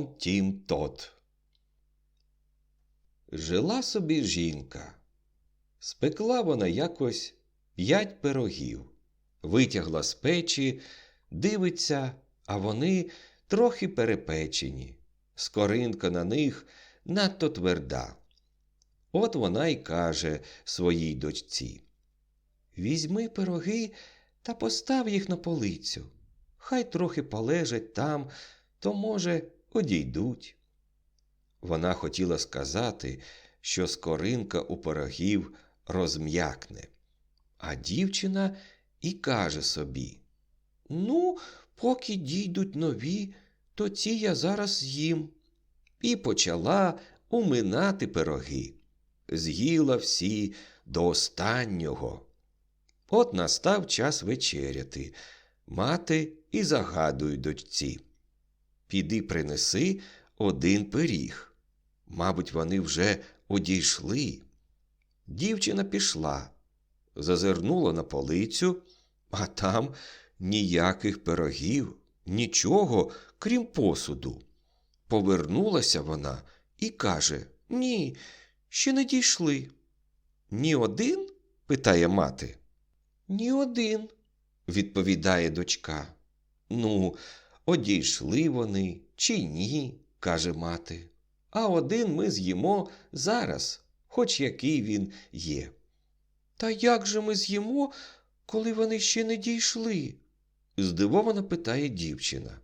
Том Тім Тот. Жила собі жінка. Спекла вона якось п'ять пирогів, витягла з печі, дивиться, а вони трохи перепечені. Скоринка на них надто тверда. От вона й каже своїй дочці Візьми пироги та постав їх на полицю. Хай трохи полежать там, то, може, одійдуть. Вона хотіла сказати, що скоринка у пирогів розм'якне. А дівчина і каже собі Ну, поки дійдуть нові, то ці я зараз з'їм. І почала уминати пироги. З'їла всі до останнього. От настав час вечеряти. Мати і загадує дочці. Піди принеси один пиріг. Мабуть, вони вже одійшли. Дівчина пішла, зазирнула на полицю, а там ніяких пирогів, нічого, крім посуду. Повернулася вона і каже Ні, ще не дійшли. Ні один? питає мати. Ні один, відповідає дочка. Ну, одійшли вони чи ні, каже мати. А один ми з'їмо зараз, хоч який він є. Та як же ми з'їмо, коли вони ще не дійшли? здивовано питає дівчина.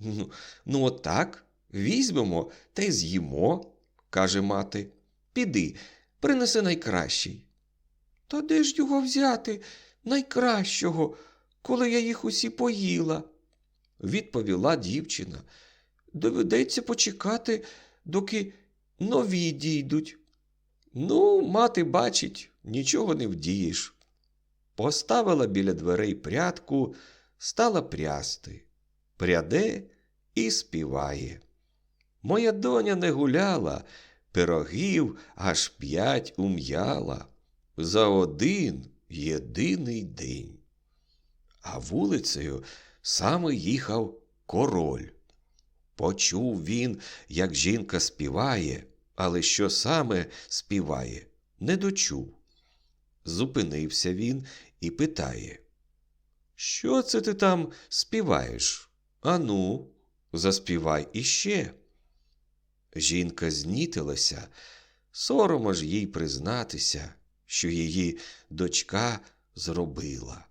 Ну, ну отак, візьмемо та й з'їмо, каже мати. Піди, принеси найкращий. Та де ж його взяти, найкращого, коли я їх усі поїла? Відповіла дівчина. Доведеться почекати, доки нові дійдуть. Ну, мати бачить, нічого не вдієш. Поставила біля дверей прядку, стала прясти, пряде і співає. Моя доня не гуляла, пирогів аж п'ять ум'яла за один єдиний день. А вулицею саме їхав король. Почув він, як жінка співає, але що саме співає, не дочув. Зупинився він і питає Що це ти там співаєш? Ану, заспівай іще. Жінка знітилася, соромо ж їй признатися, що її дочка зробила.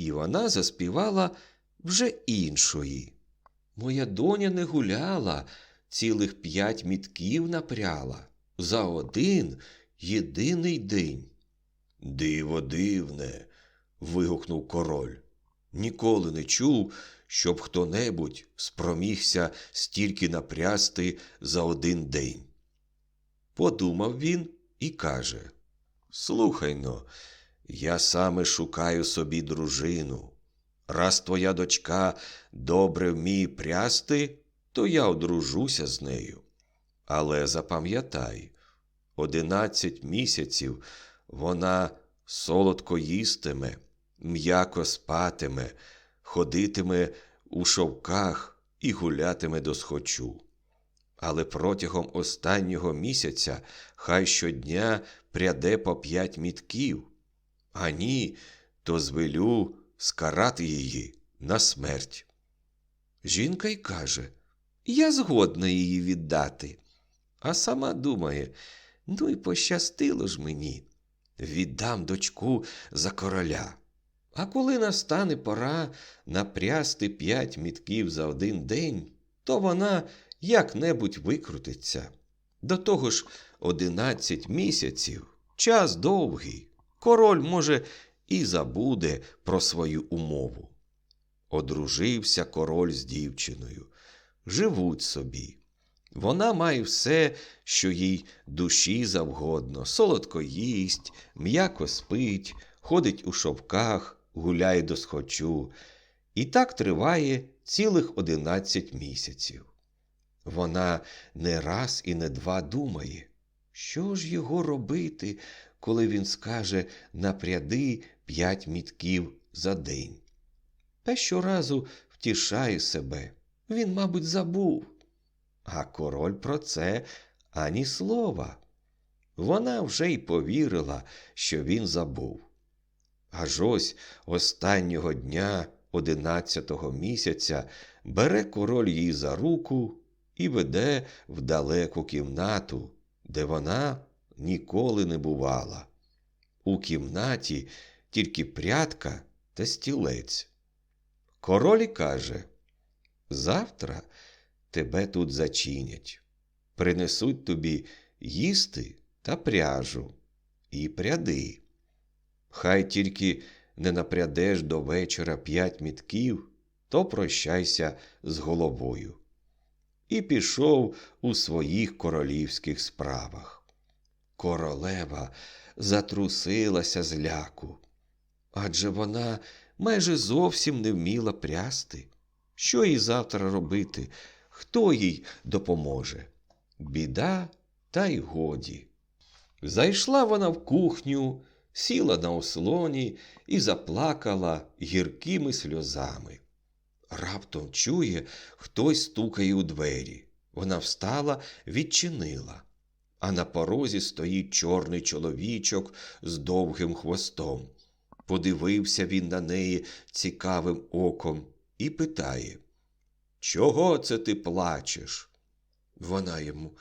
І вона заспівала вже іншої. Моя доня не гуляла, цілих п'ять мітків напряла за один єдиний день. Диво дивне. вигукнув король. Ніколи не чув, щоб хто небудь спромігся стільки напрясти за один день. Подумав він і каже Слухай но, я саме шукаю собі дружину. Раз твоя дочка добре вміє прясти, то я одружуся з нею. Але запам'ятай, одинадцять місяців вона солодко їстиме, м'яко спатиме, ходитиме у шовках і гулятиме до схочу. Але протягом останнього місяця хай щодня пряде по п'ять мітків, а ні, то звелю скарати її на смерть. Жінка й каже Я згодна її віддати. А сама думає ну й пощастило ж мені. Віддам дочку за короля. А коли настане пора напрясти п'ять мітків за один день, то вона як-небудь викрутиться. До того ж, одинадцять місяців час довгий. Король, може, і забуде про свою умову. Одружився король з дівчиною. Живуть собі. Вона має все, що їй душі завгодно, солодко їсть, м'яко спить, ходить у шовках, гуляє до схочу. І так триває цілих одинадцять місяців. Вона не раз і не два думає, що ж його робити, коли він скаже напряди п'ять мітків за день. Та щоразу втішає себе. Він, мабуть, забув. А король про це ані слова. Вона вже й повірила, що він забув. Аж ось останнього дня одинадцятого місяця бере король її за руку і веде в далеку кімнату, де вона ніколи не бувала. У кімнаті тільки прядка та стілець. Король каже Завтра тебе тут зачинять, принесуть тобі їсти та пряжу і пряди. Хай тільки не напрядеш до вечора п'ять мітків, то прощайся з головою. І пішов у своїх королівських справах. Королева затрусилася з ляку, адже вона майже зовсім не вміла прясти. Що їй завтра робити? Хто їй допоможе? Біда, та й годі. Зайшла вона в кухню, сіла на ослоні і заплакала гіркими сльозами. Раптом чує, хтось стукає у двері. Вона встала, відчинила, а на порозі стоїть чорний чоловічок з довгим хвостом. Подивився він на неї цікавим оком і питає Чого це ти плачеш? Вона йому.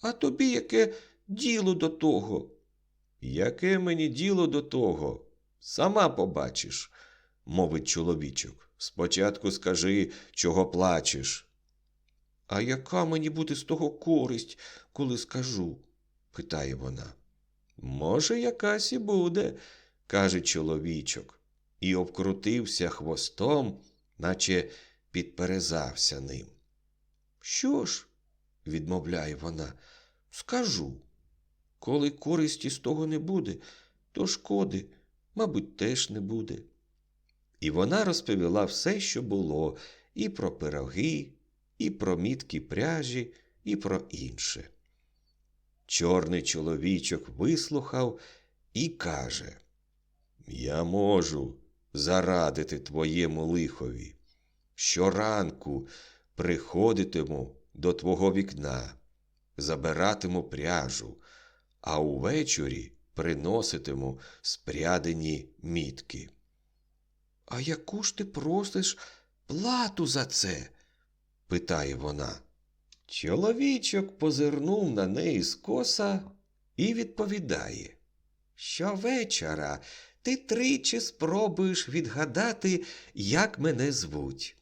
А тобі яке діло до того? Яке мені діло до того? Сама побачиш, мовить чоловічок. Спочатку скажи, чого плачеш. А яка мені буде з того користь, коли скажу? питає вона. Може, якась і буде, каже чоловічок, і обкрутився хвостом, наче підперезався ним. Що ж, відмовляє вона, скажу. Коли користі з того не буде, то шкоди, мабуть, теж не буде. І вона розповіла все, що було, і про пироги, і про мітки пряжі, і про інше. Чорний чоловічок вислухав і каже Я можу зарадити твоєму лихові. Щоранку приходитиму до твого вікна, забиратиму пряжу, а увечері приноситиму спрядені мітки. А яку ж ти просиш плату за це? питає вона. Чоловічок позирнув на неї скоса і відповідає Щовечора ти тричі спробуєш відгадати, як мене звуть.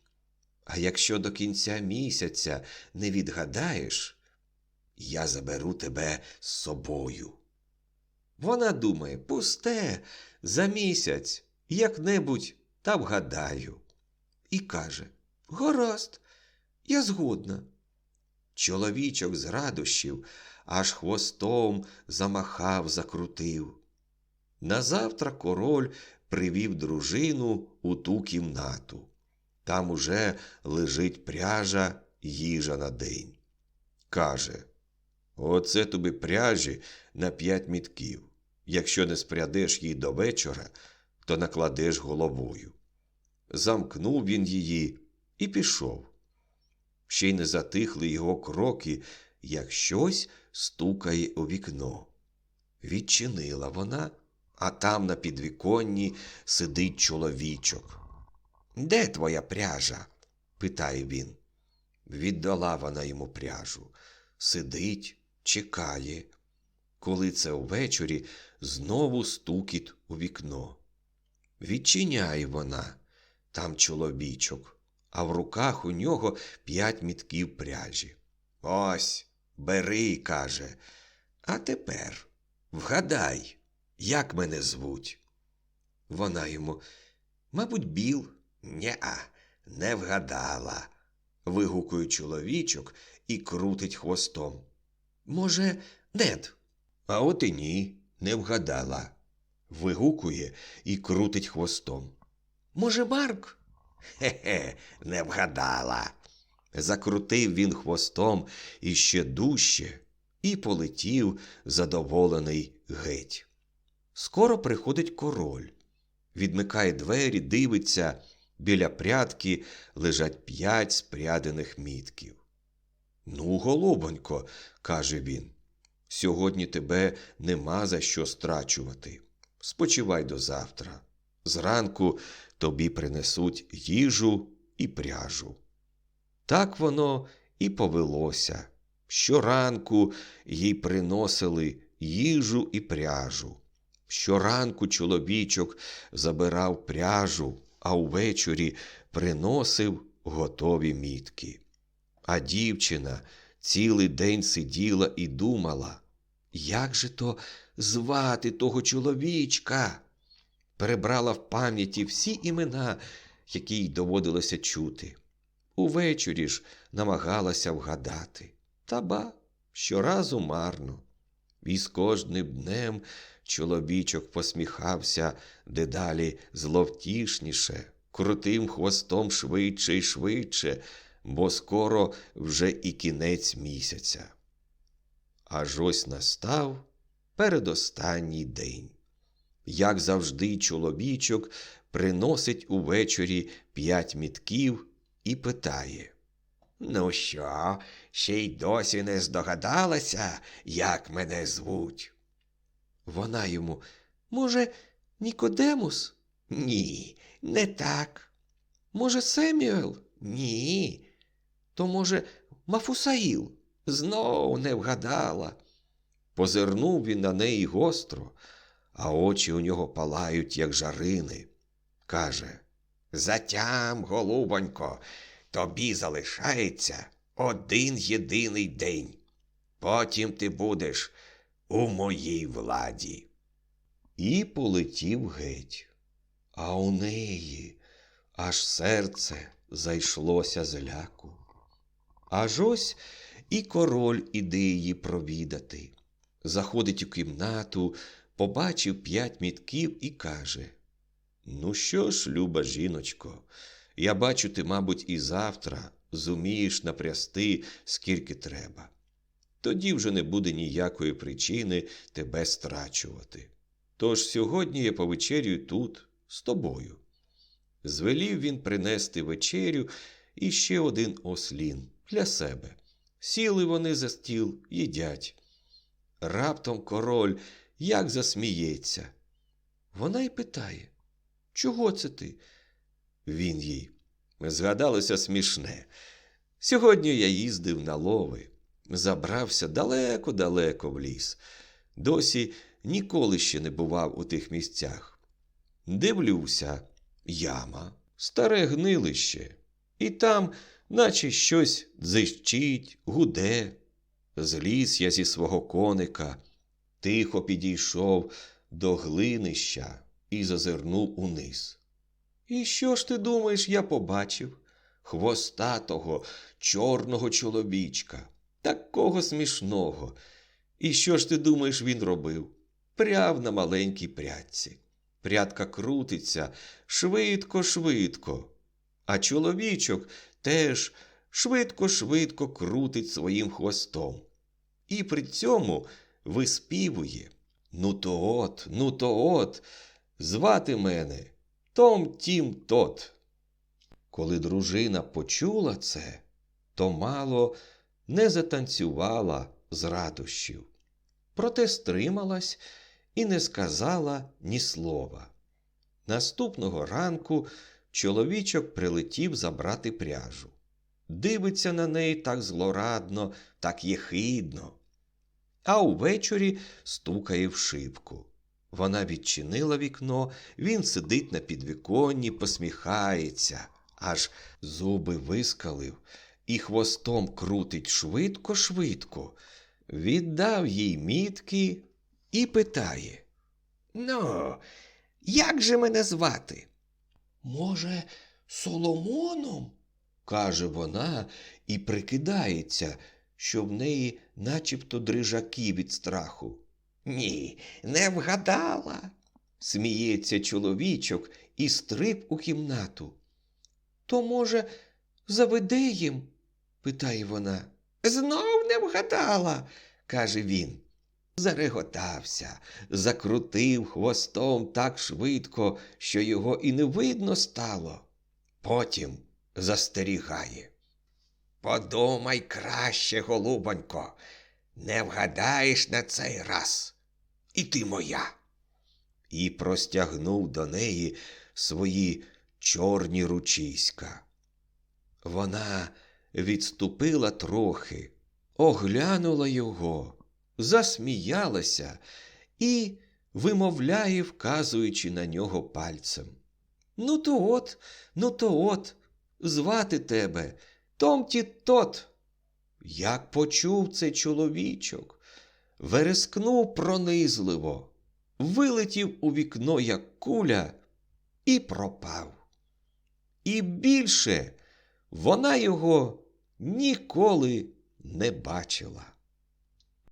А якщо до кінця місяця не відгадаєш, я заберу тебе з собою. Вона думає, пусте, за місяць як-небудь та вгадаю. І каже Гаразд, я згодна. Чоловічок з радощів аж хвостом замахав, закрутив. Назавтра король привів дружину у ту кімнату. Там уже лежить пряжа їжа на день. Каже Оце тобі пряжі на п'ять мітків. Якщо не спрядеш її до вечора, то накладеш головою. Замкнув він її і пішов. Ще й не затихли його кроки, як щось стукає у вікно. Відчинила вона, а там на підвіконні сидить чоловічок. Де твоя пряжа? питає він. Віддала вона йому пряжу. Сидить, чекає. Коли це увечері знову стукіт у вікно. Відчиняє вона, там чоловічок, а в руках у нього п'ять мітків пряжі. Ось, бери, каже. А тепер вгадай, як мене звуть. Вона йому, мабуть, біл. Нє-а, не вгадала. вигукує чоловічок і крутить хвостом. Може, нед? А от і ні, не вгадала. Вигукує і крутить хвостом. Може, Марк? Хе-хе, не вгадала. Закрутив він хвостом іще дужче і полетів, задоволений геть. Скоро приходить король, відмикає двері, дивиться, біля прядки лежать п'ять спрядених мітків. Ну, голубонько, каже він, сьогодні тебе нема за що страчувати. Спочивай до завтра. Зранку тобі принесуть їжу і пряжу. Так воно і повелося. Щоранку їй приносили їжу і пряжу. Щоранку чоловічок забирав пряжу, а увечері приносив готові мітки. А дівчина цілий день сиділа і думала, як же то звати того чоловічка? Перебрала в пам'яті всі імена, які їй доводилося чути. Увечері ж намагалася вгадати. Та ба, щоразу марно. І з кожним днем чоловічок посміхався дедалі зловтішніше, крутим хвостом швидше і швидше, бо скоро вже і кінець місяця. Аж ось настав передостанній день. Як завжди, чоловічок приносить увечері п'ять мітків і питає. Ну що, ще й досі не здогадалася, як мене звуть? Вона йому, може, Нікодемус? Ні, не так. Може, Семюел? Ні. То, може, Мафусаїл? Знов не вгадала. Позирнув він на неї гостро, а очі у нього палають, як жарини. Каже Затям, голубонько, тобі залишається один єдиний день. Потім ти будеш у моїй владі. І полетів геть. А у неї аж серце зайшлося з ляку. Аж ось і король іде її провідати. Заходить у кімнату, побачив п'ять мітків і каже Ну що ж, люба жіночко, я бачу, ти, мабуть, і завтра зумієш напрясти, скільки треба. Тоді вже не буде ніякої причини тебе страчувати. Тож сьогодні я повечерюю тут, з тобою. Звелів він принести вечерю і ще один ослін для себе. Сіли вони за стіл, їдять. Раптом король як засміється. Вона й питає Чого це ти? Він їй. Згадалося смішне. Сьогодні я їздив на лови, забрався далеко-далеко в ліс. Досі ніколи ще не бував у тих місцях. Дивлюся, яма, старе гнилище, і там, наче щось дзищить, гуде. Зліз я зі свого коника, тихо підійшов до глинища і зазирнув униз. І що ж ти думаєш, я побачив? Хвостатого, чорного чоловічка, такого смішного. І що ж ти думаєш, він робив? Пряв на маленькій прядці. Прядка крутиться швидко, швидко. А чоловічок теж швидко-швидко крутить своїм хвостом. І при цьому виспівує Ну то от, ну то от, звати мене Том Тім Тот. Коли дружина почула це, то мало не затанцювала з радощів, проте стрималась і не сказала ні слова. Наступного ранку чоловічок прилетів забрати пряжу. Дивиться на неї так злорадно, так єхидно. А увечері стукає в шибку. Вона відчинила вікно, він сидить на підвіконні, посміхається, аж зуби вискалив і хвостом крутить швидко-швидко. Віддав їй мітки і питає Ну, як же мене звати? Може, Соломоном? каже вона і прикидається, що в неї начебто дрижаки від страху. Ні, не вгадала. Сміється чоловічок і стриб у кімнату. То, може, заведеєм? питає вона. Знов не вгадала, каже він. Зареготався, закрутив хвостом так швидко, що його і не видно стало. Потім застерігає. Подумай краще, голубонько, не вгадаєш на цей раз. І ти моя. І простягнув до неї свої чорні ручиська. Вона відступила трохи, оглянула його, засміялася і вимовляє, вказуючи на нього пальцем. Ну, то от, ну, то от, звати тебе Томті тот. Як почув цей чоловічок, верескнув пронизливо, вилетів у вікно, як куля, і пропав. І більше вона його ніколи не бачила.